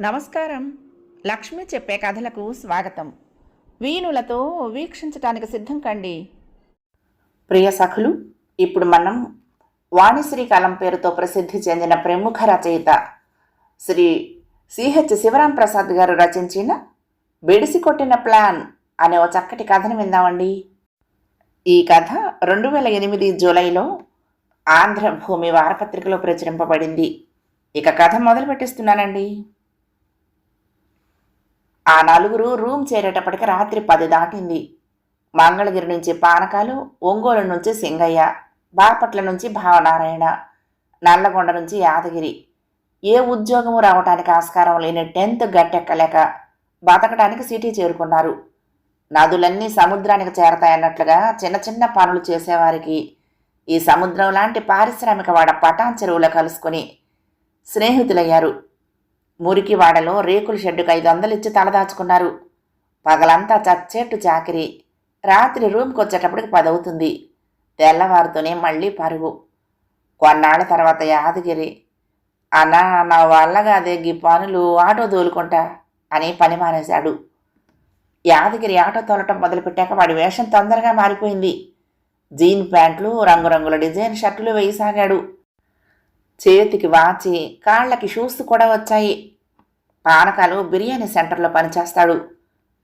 నమస్కారం. లక్ష్మి చెప్పే కథలకు స్వాగతం. వీణులతో వీక్షించటానికి సిద్ధం కండి. ప్రియ సఖులు ఇప్పుడు మనం వాణిశ్రీకాలం పేరుతో ప్రసిద్ధి చెందిన ప్రముఖ రచయిత శ్రీ సిహెచ్ శివరాం ప్రసాద్ గారు రచించిన బెడిసి కొట్టిన ప్లాన్ అనే ఓ చక్కటి కథను విందామండి. ఈ కథ రెండు వేల ఎనిమిది జూలైలో ఆంధ్రభూమి వారపత్రికలో ప్రచురింపబడింది. ఇక కథ మొదలు పెట్టిస్తున్నానండి. ఆ నలుగురు రూమ్ చేరేటప్పటికి రాత్రి పది దాటింది. మంగళగిరి నుంచి పానకాలు ఒంగోలు నుంచి సింగయ్య బాపట్ల నుంచి భావనారాయణ నల్లగొండ నుంచి యాదగిరి. ఏ ఉద్యోగము రావటానికి ఆస్కారం లేని టెన్త్ గట్టెక్కలేక బతకడానికి సిటీ చేరుకున్నారు. నదులన్నీ సముద్రానికి చేరతాయన్నట్లుగా చిన్న చిన్న పనులు చేసేవారికి ఈ సముద్రం లాంటి పారిశ్రామిక వాడ పటాన్ చెరువులో కలుసుకొని స్నేహితులయ్యారు. మురికివాడలో రేకుల షెడ్డుకు ఐదు వందలు ఇచ్చి తలదాచుకున్నారు పగలంతా చచ్చేట్టు చాకిరి. రాత్రి రూమ్కి వచ్చేటప్పటికి పదవుతుంది. తెల్లవారుతూనే మళ్ళీ పరుగు కొన్నాళ్ళ తర్వాత యాదగిరి అన్నా నా వల్లగా అదే గీ పనులు ఆటో దోలుకుంటా అని పని మానేశాడు. యాదగిరి ఆటో తోలటం మొదలుపెట్టాక వాడి వేషం తొందరగా మారిపోయింది. జీన్ ప్యాంట్లు రంగురంగుల డిజైన్ షర్టులు వేయసాగాడు. చేతికి వాచి కాళ్ళకి షూస్ కూడా వచ్చాయి. పానకాలు బిర్యానీ సెంటర్లో పనిచేస్తాడు.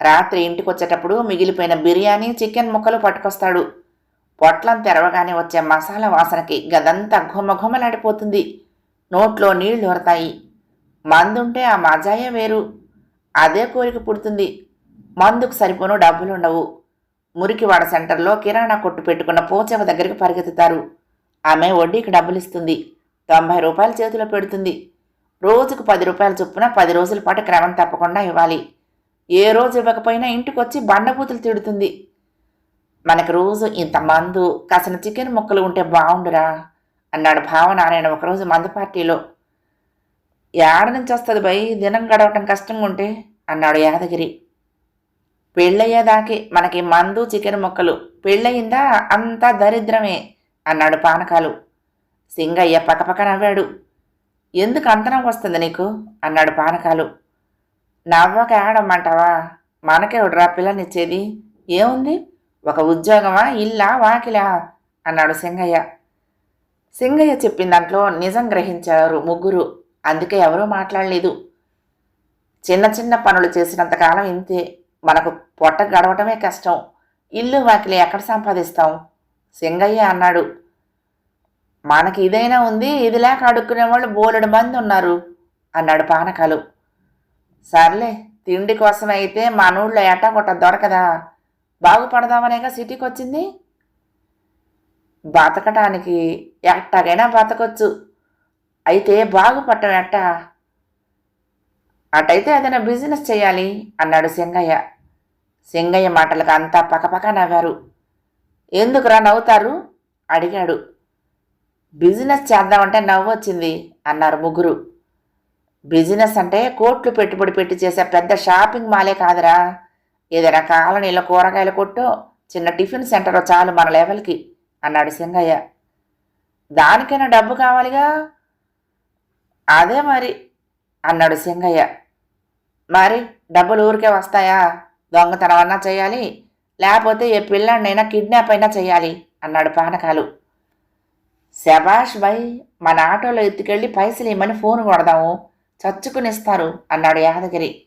రాత్రి ఇంటికి వచ్చేటప్పుడు మిగిలిపోయిన బిర్యానీ చికెన్ ముక్కలు పట్టుకొస్తాడు. పొట్లం తెరవగానే వచ్చే మసాలా వాసనకి గదంతా ఘుమఘుమలాడిపోతుంది. నోట్లో నీళ్ళు ఊరతాయి మందుంటే ఆ మజాయే వేరు. అదే కోరిక పుడుతుంది. మందుకు సరిపోను డబ్బులుండవు. మురికివాడ సెంటర్లో కిరాణా కొట్టు పెట్టుకున్న పోచవ దగ్గరికి పరిగెత్తుతారు. ఆమె వడ్డీకి డబ్బులు ఇస్తుంది తొంభై రూపాయలు చేతిలో పెడుతుంది. రోజుకు పది రూపాయల చొప్పున పది రోజుల పాటు క్రమం తప్పకుండా ఇవ్వాలి. ఏ రోజు ఇవ్వకపోయినా ఇంటికి వచ్చి బండబూతులు తిడుతుంది. మనకు రోజు ఇంత మందు కాసిన చికెన్ ముక్కలు ఉంటే బాగుండురా అన్నాడు భావనారాయణ ఒకరోజు మందు పార్టీలో. ఏడ నుంచి వస్తుంది బై? దినం గడవటం కష్టంగా ఉంటే అన్నాడు యాదగిరి. పెళ్ళయ్యేదాకి మనకి మందు చికెన్ ముక్కలు. పెళ్ళయిందా అంతా దరిద్రమే అన్నాడు పానకాలు. సింగయ్య పకపక నవ్వాడు. ఎందుకు అంతనం వస్తుంది నీకు? అన్నాడు పానకాలు. నవ్వక ఆడమ్మంటావా మనకెవడురా పిల్లనిచ్చేది. ఏముంది? ఒక ఉద్యోగమా? ఇల్లా? వాకిలా? అన్నాడు సింగయ్య. సింగయ్య చెప్పిన దాంట్లో నిజం గ్రహించారు ముగ్గురు. అందుకే ఎవరూ మాట్లాడలేదు. చిన్న చిన్న పనులు చేసినంతకాలం ఇంతే. మనకు పొట్ట గడవటమే కష్టం. ఇల్లు వాకిలి ఎక్కడ సంపాదిస్తాం? సింగయ్య అన్నాడు. మనకి ఇదైనా ఉంది ఇది లేక అడుక్కునే వాళ్ళు బోలెడు మంది ఉన్నారు అన్నాడు పానకాలు. సర్లే తిండి కోసం అయితే మన ఊళ్ళో ఎట్టా దొరకదా? బాగుపడదామనేగా సిటీకి వచ్చింది బతకటానికి ఎట్టగైనా బతకొచ్చు. అయితే బాగుపడటం ఎట్టా? అటైతే ఏదైనా బిజినెస్ చేయాలి అన్నాడు సింగయ్య. సింగయ్య మాటలకు అంతా పకపక నవ్వారు. ఎందుకురా నవ్వుతారు? అడిగాడు. బిజినెస్ చేద్దామంటే నవ్వు వచ్చింది అన్నారు ముగ్గురు. బిజినెస్ అంటే కోట్లు పెట్టుబడి పెట్టి చేసే పెద్ద షాపింగ్ మాలే కాదురా. ఏదైనా కాలనీలో కూరగాయల కొట్టో చిన్న టిఫిన్ సెంటరో చాలు మన లెవెల్కి అన్నాడు సింగయ్య. దానికైనా డబ్బు కావాలిగా? అదే మరి. అన్నాడు సింగయ్య. మరి డబ్బులు ఊరికే వస్తాయా? దొంగతనం అన్నా చేయాలి? లేకపోతే ఏ పిల్లాడినైనా కిడ్నాప్ అయినా చేయాలి? అన్నాడు పానకాలు. శబాష్ బై మన ఆటోలో ఎత్తుకెళ్ళి పైసలు ఇమ్మని ఫోన్ కొడదాము. చచ్చుకునిస్తారు అన్నాడు యాదగిరి.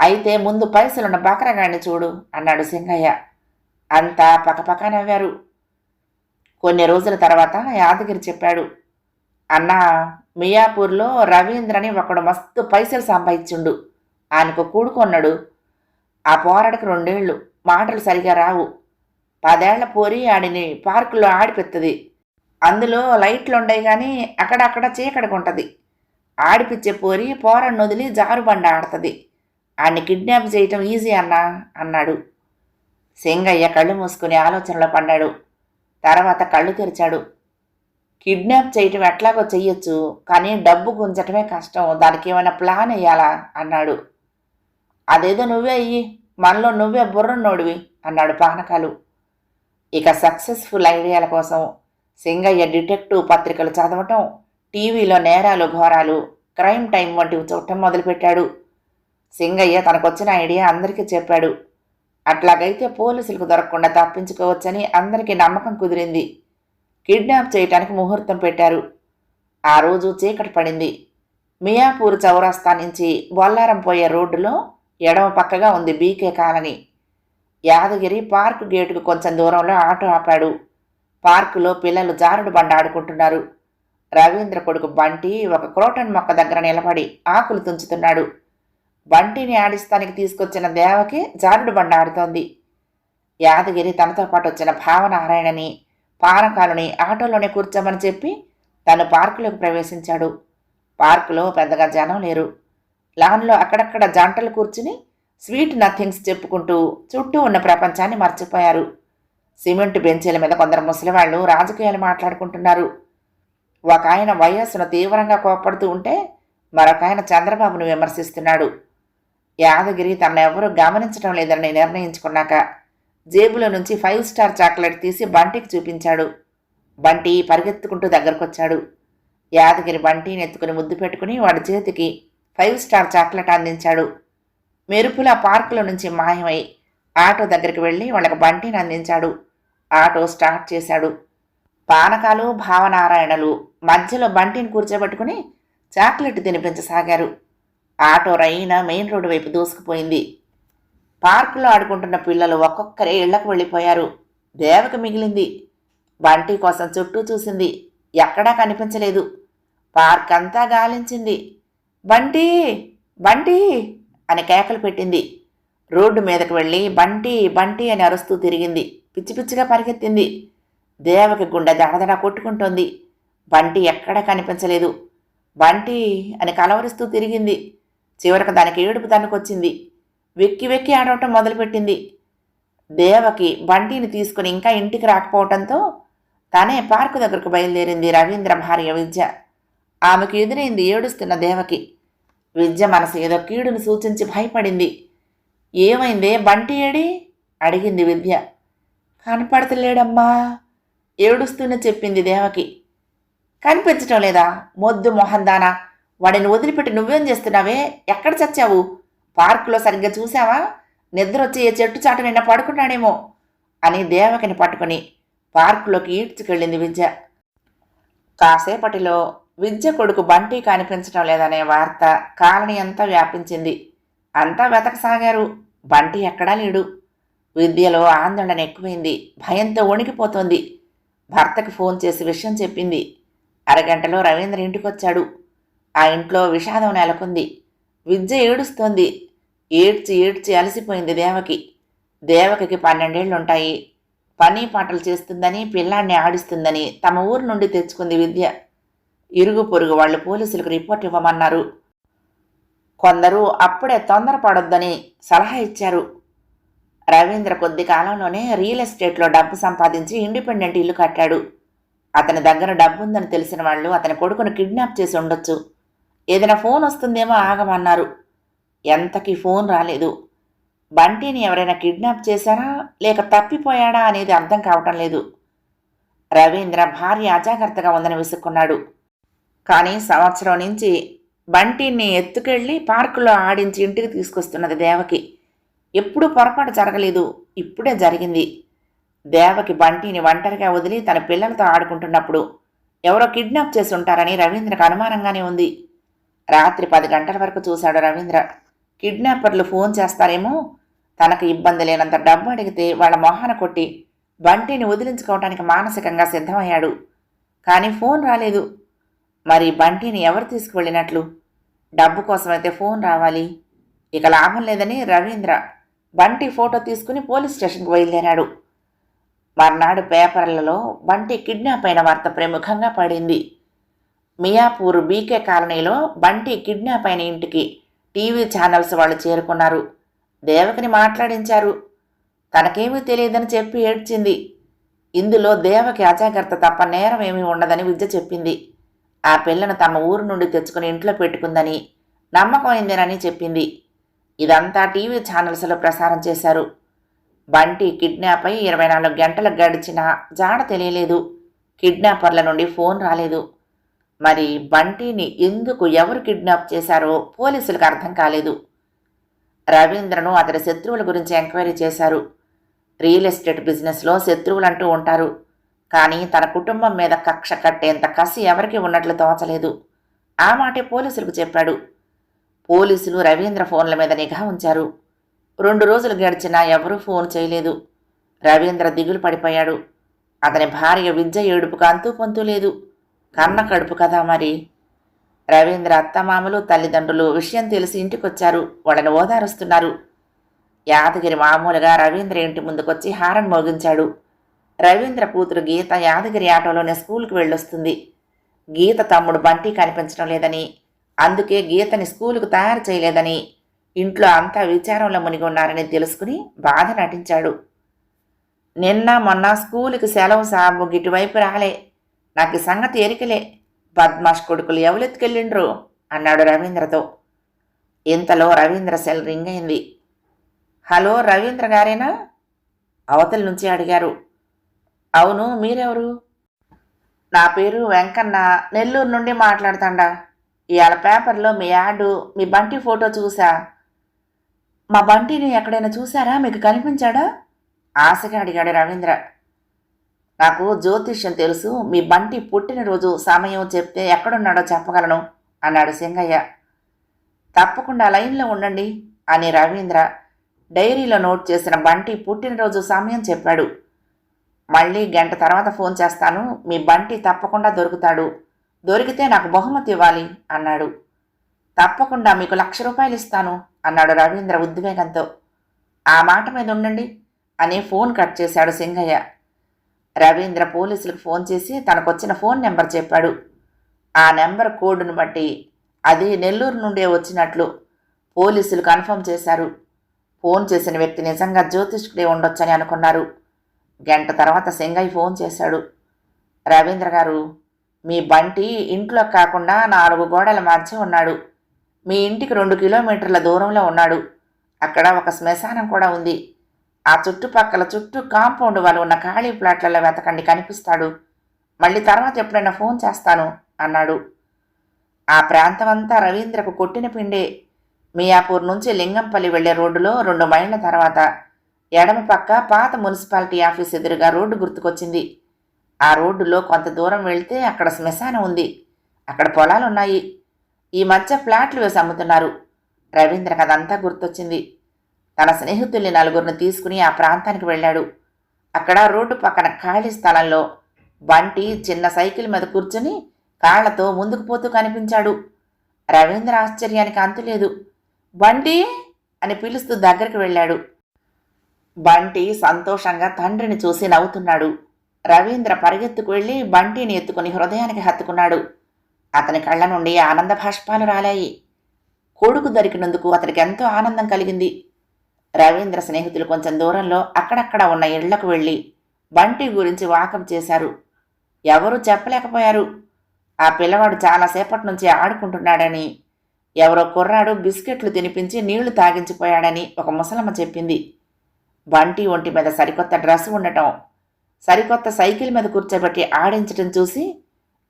అయితే ముందు పైసలున్న బకరగాడిని చూడు అన్నాడు సింగయ్య. అంతా పక్కపక్క నవ్వారు. కొన్ని రోజుల తర్వాత యాదగిరి చెప్పాడు అన్నా మియాపూర్లో రవీంద్రని ఒకడు మస్తు పైసలు సంపాదించుండు. ఆయనకు కూడుకొన్నాడు ఆ పోరాడికి రెండేళ్ళు. మాటలు సరిగా రావు. పదేళ్ళ పోరి ఆడిని పార్కులో ఆడిపెత్తది. అందులో లైట్లు ఉండయి కానీ అక్కడక్కడ చీకటికుంటది ఆడిపిచ్చే పోరి పోరాడిని వదిలి జారుబండ ఆడుతుంది. ఆడిని కిడ్నాప్ చేయటం ఈజీ అన్నా అన్నాడు. సింగయ్య కళ్ళు మూసుకుని ఆలోచనలో పడ్డాడు. తర్వాత కళ్ళు తెరిచాడు. కిడ్నాప్ చేయటం ఎట్లాగో చెయ్యొచ్చు కానీ డబ్బు గుంజటమే కష్టం. దానికి ఏమైనా ప్లాన్ వేయాలా అన్నాడు. అదేదో నువ్వే అయ్యి మనలో నువ్వే బుర్రన్నోడివి అన్నాడు పానకాలు. ఇక సక్సెస్ఫుల్ ఐడియాల కోసం సింగయ్య డిటెక్టివ్ పత్రికలు చదవటం టీవీలో నేరాలు ఘోరాలు క్రైమ్ టైం వంటివి చూడటం మొదలుపెట్టాడు. సింగయ్య తనకొచ్చిన ఐడియా అందరికీ చెప్పాడు. అట్లాగైతే పోలీసులకు దొరకకుండా తప్పించుకోవచ్చని అందరికీ నమ్మకం కుదిరింది. కిడ్నాప్ చేయటానికి ముహూర్తం పెట్టారు. ఆ రోజు చీకటి పడింది. మియాపూర్ చౌరాస్తా నుంచి బొల్లారం పోయే రోడ్డులో ఎడమ పక్కగా ఉంది బీకే కాలనీ. యాదగిరి పార్క్ గేటుకు కొంచెం దూరంలో ఆటో ఆపాడు. పార్కులో పిల్లలు జారుడు బండ ఆడుకుంటున్నారు. రవీంద్ర కొడుకు బంటి ఒక క్రోటన్ మొక్క దగ్గర నిలబడి ఆకులు తుంచుతున్నాడు. బంటిని ఆడిస్తానికి తీసుకొచ్చిన దేవకి జారుడు బండ ఆడుతోంది. యాదగిరి తనతో పాటు వచ్చిన భావనారాయణని పానకాలుని ఆటోలోనే కూర్చోమని చెప్పి తను పార్కులోకి ప్రవేశించాడు. పార్కులో పెద్దగా జనం లేరు. లాన్లో అక్కడక్కడ జంటలు కూర్చుని స్వీట్ నథింగ్స్ చెప్పుకుంటూ చుట్టూ ఉన్న ప్రపంచాన్ని మర్చిపోయారు. సిమెంట్ బెంచీల మీద కొందరు ముసలివాళ్ళు రాజకీయాలు మాట్లాడుకుంటున్నారు. ఒక ఆయన వయస్సును తీవ్రంగా కోప్పడుతూ ఉంటే మరొక ఆయన చంద్రబాబును విమర్శిస్తున్నాడు. యాదగిరి తనెవరూ గమనించడం లేదని నిర్ణయించుకున్నాక జేబులో నుంచి ఫైవ్ స్టార్ చాక్లెట్ తీసి బంటికి చూపించాడు. బంటి పరిగెత్తుకుంటూ దగ్గరకొచ్చాడు. యాదగిరి బంటిని ఎత్తుకుని ముద్దు పెట్టుకుని వాడి చేతికి ఫైవ్ స్టార్ చాక్లెట్ అందించాడు. మెరుపుల పార్కులో నుంచి మాయమై ఆటో దగ్గరికి వెళ్ళి వాళ్ళకి బంటిని అందించాడు. ఆటో స్టార్ట్ చేశాడు. పానకాలు భావనారాయణలు మధ్యలో బంటిని కూర్చోబెట్టుకుని చాక్లెట్ తినిపించసాగారు. ఆటో రైన మెయిన్ రోడ్డు వైపు దూసుకుపోయింది. పార్కులో ఆడుకుంటున్న పిల్లలు ఒక్కొక్కరే ఇళ్ళకు వెళ్ళిపోయారు. దేవకి మిగిలింది. బంటి కోసం చుట్టూ చూసింది. ఎక్కడా కనిపించలేదు. పార్క్ అంతా గాలించింది. బంటి! బంటి! అని కేకలు పెట్టింది. రోడ్డు మీదకు వెళ్ళి బంటి బంటి అని అరుస్తూ తిరిగింది. పిచ్చి పిచ్చిగా పరిగెత్తింది. దేవకి గుండె దడదడ కొట్టుకుంటోంది. బంటి ఎక్కడా కనిపించలేదు. బంటి అని కలవరిస్తూ తిరిగింది. చివరకు దానికి ఏడుపు తన్నుకొచ్చింది. వెక్కి వెక్కి ఆడవటం మొదలుపెట్టింది. దేవకి బంటిని తీసుకుని ఇంకా ఇంటికి రాకపోవటంతో తనే పార్కు దగ్గరకు బయలుదేరింది రవీంద్ర భార్య విద్య. ఆమెకు ఎదురైంది ఏడుస్తున్న దేవకి. విద్య మనసు ఏదో కీడును సూచించి భయపడింది. ఏమైందే బంటి ఏడి? అడిగింది విద్య. కనపడతలేడమ్మా ఏడుస్తూనే చెప్పింది దేవకి. కనిపించటం లేదా? మొద్దు మొహందానా? వాడిని వదిలిపెట్టి నువ్వేం చేస్తున్నావే? ఎక్కడ చచ్చావు? పార్కులో సరిగ్గా చూసావా? నిద్ర వచ్చి ఏ చెట్టు చాటు నిన్న పడుకున్నాడేమో అని దేవకిని పట్టుకుని పార్కులోకి ఈడ్చుకెళ్ళింది విద్య. కాసేపటిలో విద్య కొడుకు బంటి కనిపించడం లేదనే వార్త కాలనీ అంతా వ్యాపించింది. అంతా వెతకసాగారు. బంటి ఎక్కడా లేడు. విద్యలో ఆందోళన ఎక్కువైంది. భయంతో వణికిపోతోంది. భర్తకు ఫోన్ చేసి విషయం చెప్పింది. అరగంటలో రవీంద్ర ఇంటికొచ్చాడు. ఆ ఇంట్లో విషాదం నెలకొంది. విద్య ఏడుస్తోంది. ఏడ్చి ఏడ్చి అలసిపోయింది దేవకి. దేవకకి పన్నెండేళ్ళుంటాయి. పని పాటలు చేస్తుందని పిల్లాన్ని ఆడిస్తుందని తమ ఊరు నుండి తెచ్చుకుంది విద్య. ఇరుగు పొరుగు వాళ్ళు పోలీసులకు రిపోర్ట్ ఇవ్వమన్నారు. కొందరు అప్పుడే తొందరపడొద్దని సలహా ఇచ్చారు. రవీంద్ర కొద్ది కాలంలోనే రియల్ ఎస్టేట్లో డబ్బు సంపాదించి ఇండిపెండెంట్ ఇల్లు కట్టాడు. అతని దగ్గర డబ్బుందని తెలిసిన వాళ్ళు అతని కొడుకును కిడ్నాప్ చేసి ఉండొచ్చు. ఏదైనా ఫోన్ వస్తుందేమో ఆగమన్నారు. ఎంతకి ఫోన్ రాలేదు. బంటిని ఎవరైనా కిడ్నాప్ చేశారా? లేక తప్పిపోయాడా అనేది అర్థం కావటం లేదు. రవీంద్ర భార్య అజాగ్రత్తగా ఉందని విసుక్కున్నాడు. కానీ సంవత్సరం నుంచి బంటిని ఎత్తుకెళ్ళి పార్కులో ఆడించి ఇంటికి తీసుకొస్తున్నది దేవకి. ఎప్పుడూ పొరపాటు జరగలేదు. ఇప్పుడే జరిగింది. దేవకి బంటిని ఒంటరిగా వదిలి తన పిల్లలతో ఆడుకుంటున్నప్పుడు ఎవరో కిడ్నాప్ చేసి ఉంటారని రవీంద్రకు అనుమానంగానే ఉంది. రాత్రి పది గంటల వరకు చూశాడు రవీంద్ర. కిడ్నాపర్లు ఫోన్ చేస్తారేమో? తనకు ఇబ్బంది లేనంత డబ్బు అడిగితే వాళ్ళ మొహాన కొట్టి బంటిని వదిలించుకోవటానికి మానసికంగా సిద్ధమయ్యాడు. కానీ ఫోన్ రాలేదు. మరి బంటిని ఎవరు తీసుకువెళ్ళినట్లు? డబ్బు కోసమైతే ఫోన్ రావాలి. ఇక లాభం లేదని రవీంద్ర బంటి ఫోటో తీసుకుని పోలీస్ స్టేషన్కి బయలుదేరాడు. మర్నాడు పేపర్లలో బంటి కిడ్నాప్ అయిన వార్త ప్రముఖంగా పడింది. మియాపూర్ బీకే కాలనీలో బంటి కిడ్నాప్ అయిన ఇంటికి టీవీ ఛానల్స్ వాళ్ళు చేరుకున్నారు. దేవకిని మాట్లాడించారు. తనకేమీ తెలియదని చెప్పి ఏడ్చింది. ఇందులో దేవకి అజాగ్రత్త తప్ప నేరం ఏమీ ఉండదని విద్య చెప్పింది. ఆ పిల్లను తమ ఊరు నుండి తెచ్చుకుని ఇంట్లో పెట్టుకుందని నమ్మకమైందేనని చెప్పింది. ఇదంతా టీవీ ఛానల్స్లో ప్రసారం చేశారు. బంటి కిడ్నాప్ అయి ఇరవై నాలుగు గంటలకు గడిచినా జాడ తెలియలేదు. కిడ్నాపర్ల నుండి ఫోన్ రాలేదు. మరి బంటిని ఎందుకు ఎవరు కిడ్నాప్ చేశారో పోలీసులకు అర్థం కాలేదు. రవీంద్రను అతడి శత్రువుల గురించి ఎంక్వైరీ చేశారు. రియల్ ఎస్టేట్ బిజినెస్లో శత్రువులంటూ ఉంటారు. కానీ తన కుటుంబం మీద కక్ష కట్టేంత కసి ఎవరికి ఉన్నట్లు తోచలేదు. ఆ మాటే పోలీసులకు చెప్పాడు. పోలీసులు రవీంద్ర ఫోన్ల మీద నిఘా ఉంచారు. రెండు రోజులు గడిచినా ఎవరూ ఫోన్ చేయలేదు. రవీంద్ర దిగులు పడిపోయాడు. అతని భార్య విద్య ఏడుపుకు అంతూ పొంతూ లేదు. కన్న కడుపు కదా మరి. రవీంద్ర అత్తమామలు తల్లిదండ్రులు విషయం తెలిసి ఇంటికొచ్చారు. వాళ్ళని ఓదారుస్తున్నారు. యాదగిరి మామూలుగా రవీంద్ర ఇంటి ముందుకొచ్చి హారన్ మోగించాడు. రవీంద్ర కూతురు గీత యాదగిరి ఆటోలోనే స్కూల్కి వెళ్ళొస్తుంది. గీత తమ్ముడు బంటి కనిపించడం లేదని అందుకే గీతని స్కూలుకు తయారు చేయలేదని ఇంట్లో అంతా విచారంలో మునిగి ఉన్నారని తెలుసుకుని బాధ నటించాడు. నిన్న మొన్న స్కూలుకి సెలవు సాబు గిటువైపు రాలే. నాకు ఈ సంగతి ఎరికలే. బద్మాష్ కొడుకులు ఎవలెత్తుకెళ్ళిండ్రు? అన్నాడు రవీంద్రతో. ఇంతలో రవీంద్ర సెల్ రింగ్ అయింది. హలో రవీంద్ర గారేనా? అవతల నుంచి అడిగారు. అవును మీరెవరు? నా పేరు వెంకన్న. నెల్లూరు నుండి మాట్లాడుతాండా. ఇవాళ పేపర్లో మీ యాడు మీ బంటి ఫోటో చూసా. మా బంటిని ఎక్కడైనా చూసారా? మీకు కనిపించాడా? ఆశగా అడిగాడు రవీంద్ర. నాకు జ్యోతిష్యం తెలుసు మీ బంటి పుట్టినరోజు సమయం చెప్తే ఎక్కడున్నాడో చెప్పగలను అన్నాడు సింగయ్య. తప్పకుండా లైన్లో ఉండండి అని రవీంద్ర డైరీలో నోట్ చేసిన బంటి పుట్టినరోజు సమయం చెప్పాడు. మళ్ళీ గంట తర్వాత ఫోన్ చేస్తాను మీ బంటి తప్పకుండా దొరుకుతాడు. దొరికితే నాకు బహుమతి ఇవ్వాలి అన్నాడు. తప్పకుండా మీకు లక్ష రూపాయలు ఇస్తాను అన్నాడు రవీంద్ర ఉద్వేగంతో. ఆ మాట మీద ఉండండి అని ఫోన్ కట్ చేశాడు సింగయ్య. రవీంద్ర పోలీసులకు ఫోన్ చేసి తనకొచ్చిన ఫోన్ నెంబర్ చెప్పాడు. ఆ నెంబర్ కోడ్ను బట్టి అది నెల్లూరు నుండే వచ్చినట్లు పోలీసులు కన్ఫర్మ్ చేశారు. ఫోన్ చేసిన వ్యక్తి నిజంగా జ్యోతిష్కుడే ఉండొచ్చని అనుకున్నారు. గంట తర్వాత సింగయ్య ఫోన్ చేశాడు. రవీంద్ర గారు మీ బంటి ఇంట్లో కాకుండా నాలుగు గోడల మధ్య ఉన్నాడు. మీ ఇంటికి రెండు కిలోమీటర్ల దూరంలో ఉన్నాడు. అక్కడ ఒక శ్మశానం కూడా ఉంది. ఆ చుట్టుపక్కల చుట్టూ కాంపౌండ్ వాళ్ళు ఉన్న ఖాళీ ప్లాట్లలో వెతకండి కనిపిస్తాడు. మళ్ళీ తర్వాత ఎప్పుడైనా ఫోన్ చేస్తాను అన్నాడు. ఆ ప్రాంతమంతా రవీంద్రకు కొట్టిన పిండే. మియాపూర్ నుంచి లింగంపల్లి వెళ్ళే రోడ్డులో రెండు మైళ్ళ తర్వాత ఎడమ పక్క పాత మున్సిపాలిటీ ఆఫీస్ ఎదురుగా రోడ్డు గుర్తుకొచ్చింది. ఆ రోడ్డులో కొంత దూరం వెళ్తే అక్కడ శ్మశానం ఉంది. అక్కడ పొలాలు ఉన్నాయి ఈ మధ్య ఫ్లాట్లు వేసి అమ్ముతున్నారు. రవీంద్రకు అదంతా గుర్తొచ్చింది. తన స్నేహితుల్ని నలుగురిని తీసుకుని ఆ ప్రాంతానికి వెళ్ళాడు. అక్కడ రోడ్డు పక్కన ఖాళీ స్థలంలో బంటి చిన్న సైకిల్ మీద కూర్చుని కాళ్ళతో ముందుకు పోతూ కనిపించాడు. రవీంద్ర ఆశ్చర్యానికి అంతులేదు బంటి! అని పిలుస్తూ దగ్గరికి వెళ్ళాడు. బంటి సంతోషంగా తండ్రిని చూసి నవ్వుతున్నాడు. రవీంద్ర పరిగెత్తుకు వెళ్ళి బంటిని ఎత్తుకుని హృదయానికి హత్తుకున్నాడు. అతని కళ్ళ నుండి ఆనంద భాష్పాలు రాలాయి. కొడుకు దొరికినందుకు అతనికి ఎంతో ఆనందం కలిగింది. రవీంద్ర స్నేహితులు కొంచెం దూరంలో అక్కడక్కడ ఉన్న ఇళ్ళకు వెళ్ళి బంటి గురించి వాకప్ చేశారు. ఎవరూ చెప్పలేకపోయారు. ఆ పిల్లవాడు చాలాసేపటి నుంచి ఆడుకుంటున్నాడని ఎవరో కుర్రాడు బిస్కెట్లు తినిపించి నీళ్ళు తాగించిపోయాడని ఒక ముసలమ్మ చెప్పింది. బంటి ఒంటి మీద సరికొత్త డ్రెస్ ఉండటం సరికొత్త సైకిల్ మీద కూర్చోబెట్టి ఆడించటం చూసి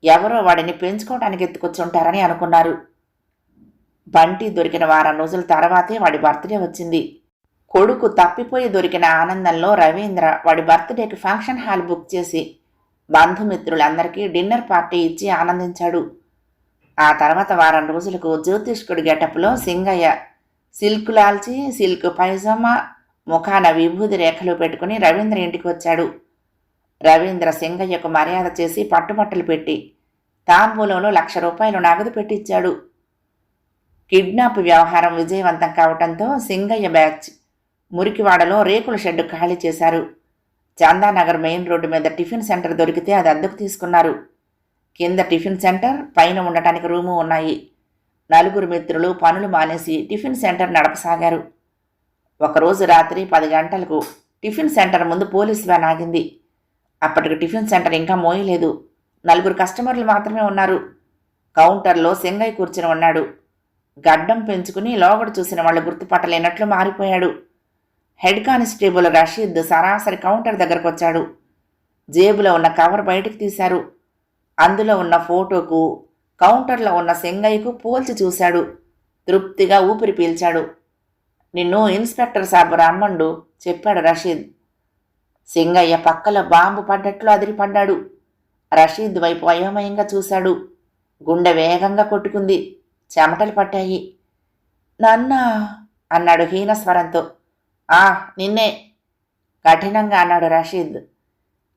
ఎవరో వాడిని పెంచుకోవడానికి ఎత్తుకొచ్చుంటారని అనుకున్నారు. బంటి దొరికిన వారం రోజుల తర్వాతే వాడి బర్త్డే వచ్చింది. కొడుకు తప్పిపోయి దొరికిన ఆనందంలో రవీంద్ర వాడి బర్త్డేకి ఫంక్షన్ హాల్ బుక్ చేసి బంధుమిత్రులందరికీ డిన్నర్ పార్టీ ఇచ్చి ఆనందించాడు. ఆ తర్వాత వారం రోజులకు జ్యోతిష్కుడి గెటప్లో సింగయ్య సిల్క్ లాల్చి సిల్క్ పైజామా ముఖాన విభూతి రేఖలు పెట్టుకుని రవీంద్ర ఇంటికి వచ్చాడు. రవీంద్ర సింగయ్యకు మర్యాద చేసి పట్టుబట్టలు పెట్టి తాంబూలంలో లక్ష రూపాయలు నగదు పెట్టించాడు కిడ్నాప్ వ్యవహారం విజయవంతం కావడంతో సింగయ్య బ్యాచ్ మురికివాడలో రేకుల షెడ్ ఖాళీ చేశారు. చాందానగర్ మెయిన్ రోడ్డు మీద టిఫిన్ సెంటర్ దొరికితే అది అద్దెకు తీసుకున్నారు. కింద టిఫిన్ సెంటర్ పైన ఉండటానికి రూము ఉన్నాయి. నలుగురు మిత్రులు పనులు మానేసి టిఫిన్ సెంటర్ నడపసాగారు. ఒకరోజు రాత్రి పది గంటలకు టిఫిన్ సెంటర్ ముందు పోలీస్ వ్యాన్ ఆగింది. అప్పటికి టిఫిన్ సెంటర్ ఇంకా మోయలేదు. నలుగురు కస్టమర్లు మాత్రమే ఉన్నారు. కౌంటర్లో సెంగయ్య కూర్చుని ఉన్నాడు. గడ్డం పెంచుకుని లోగడు చూసిన వాళ్ళు గుర్తుపట్టలేనట్లు మారిపోయాడు. హెడ్ కానిస్టేబుల్ రషీద్ సరాసరి కౌంటర్ దగ్గరకు వచ్చాడు. జేబులో ఉన్న కవర్ బయటికి తీశారు. అందులో ఉన్న ఫోటోకు కౌంటర్లో ఉన్న సెంగయ్యకు పోల్చి చూశాడు. తృప్తిగా ఊపిరి పీల్చాడు. నిన్ను ఇన్స్పెక్టర్ సాబు రమ్మండు చెప్పాడు రషీద్. సింగయ్య పక్కల బాంబు పడ్డట్లు అదిరిపడ్డాడు. రషీద్ వైపు అయోమయంగా చూశాడు. గుండె వేగంగా కొట్టుకుంది. చెమటలు పట్టాయి. నాన్నా అన్నాడు హీనస్వరంతో ఆ నిన్నే. కఠినంగా అన్నాడు రషీద్.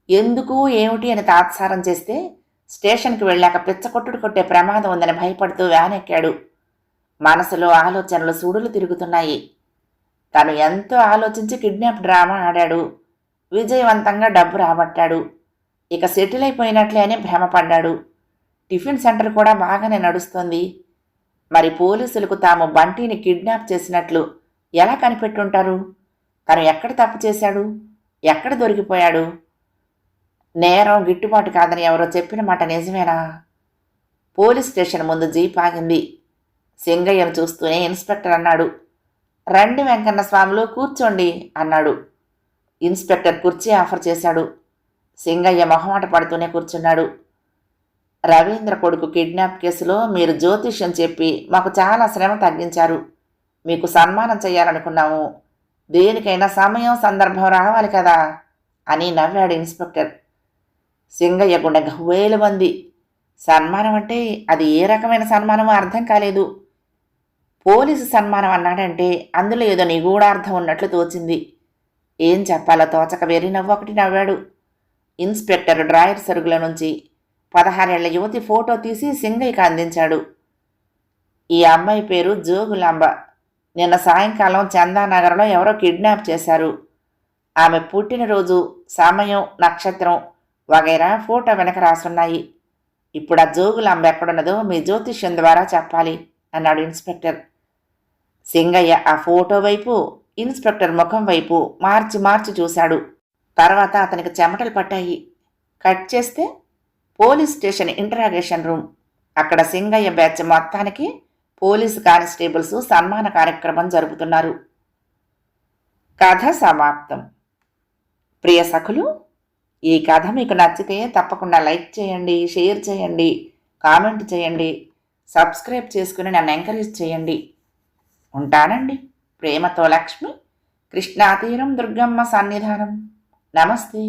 ఎందుకు ఏమిటి అని తాత్సారం చేస్తే స్టేషన్కి వెళ్ళాక పిచ్చకొట్టుడు కొట్టే ప్రమాదం ఉందని భయపడుతూ వ్యాన్ ఎక్కాడు మనసులో ఆలోచనలు సూడులు తిరుగుతున్నాయి. తను ఎంతో ఆలోచించి కిడ్నాప్ డ్రామా ఆడాడు. విజయవంతంగా డబ్బు రాబట్టాడు. ఇక సెటిల్ అయిపోయినట్లే అని భ్రమపడ్డాడు. టిఫిన్ సెంటర్ కూడా బాగానే నడుస్తోంది. మరి పోలీసులకు తాము బంటిని కిడ్నాప్ చేసినట్లు ఎలా కనిపెట్టుంటారు? తను ఎక్కడ తప్పు చేశాడు? ఎక్కడ దొరికిపోయాడు? నేరం గిట్టుబాటు కాదని ఎవరో చెప్పిన మాట నిజమేనా? పోలీస్ స్టేషన్ ముందు జీప్ ఆగింది. సింగయ్యను చూస్తూనే ఇన్స్పెక్టర్ అన్నాడు. రండి వెంకన్న స్వాములు కూర్చోండి అన్నాడు. ఇన్స్పెక్టర్ కుర్చీ ఆఫర్ చేశాడు. సింగయ్య మొహమాట పడుతూనే కూర్చున్నాడు. రవీంద్ర కొడుకు కిడ్నాప్ కేసులో మీరు జ్యోతిష్యం చెప్పి మాకు చాలా శ్రమ తగ్గించారు. మీకు సన్మానం చేయాలనుకున్నాము. దేనికైనా సమయం సందర్భం రావాలి కదా అని నవ్వాడు ఇన్స్పెక్టర్. సింగయ్య గుండె గవ్వేలు మంది. సన్మానం అంటే అది ఏ రకమైన సన్మానమో అర్థం కాలేదు. పోలీసు సన్మానం అన్నాడంటే అందులో ఏదో నిగూఢార్థం ఉన్నట్లు తోచింది. ఏం చెప్పాలో తోచక వెర్రి నవ్వు ఒకటి నవ్వాడు. ఇన్స్పెక్టర్ డ్రాయర్ సరుగుల నుంచి పదహారేళ్ళ యువతి ఫోటో తీసి సింగయ్యకి అందించాడు. ఈ అమ్మాయి పేరు జోగులాంబ. నిన్న సాయంకాలం చందానగర్లో ఎవరో కిడ్నాప్ చేశారు. ఆమె పుట్టినరోజు సమయం నక్షత్రం వగైరా ఫోటో వెనక రాసున్నాయి. ఇప్పుడు ఆ జోగులాంబ ఎక్కడున్నదో మీ జ్యోతిష్యం ద్వారా చెప్పాలి అన్నాడు ఇన్స్పెక్టర్. సింగయ్య ఆ ఫోటో వైపు ఇన్స్పెక్టర్ ముఖం వైపు మార్చి మార్చి చూశాడు. తర్వాత అతనికి చెమటలు పట్టాయి. కట్ చేస్తే పోలీస్ స్టేషన్ ఇంటరాగేషన్ రూమ్. అక్కడ సింగయ్య బ్యాచ్ మొత్తానికి పోలీసు కానిస్టేబుల్స్ సన్మాన కార్యక్రమం జరుపుతున్నారు. కథ సమాప్తం. ప్రియ సఖులు ఈ కథ మీకు నచ్చితే తప్పకుండా లైక్ చేయండి షేర్ చేయండి కామెంట్ చేయండి సబ్స్క్రైబ్ చేసుకుని నన్ను ఎంకరేజ్ చేయండి. ఉంటానండి. ప్రేమతో లక్ష్మి కృష్ణాతీరం దుర్గమ్మ సన్నిధానం. నమస్తే.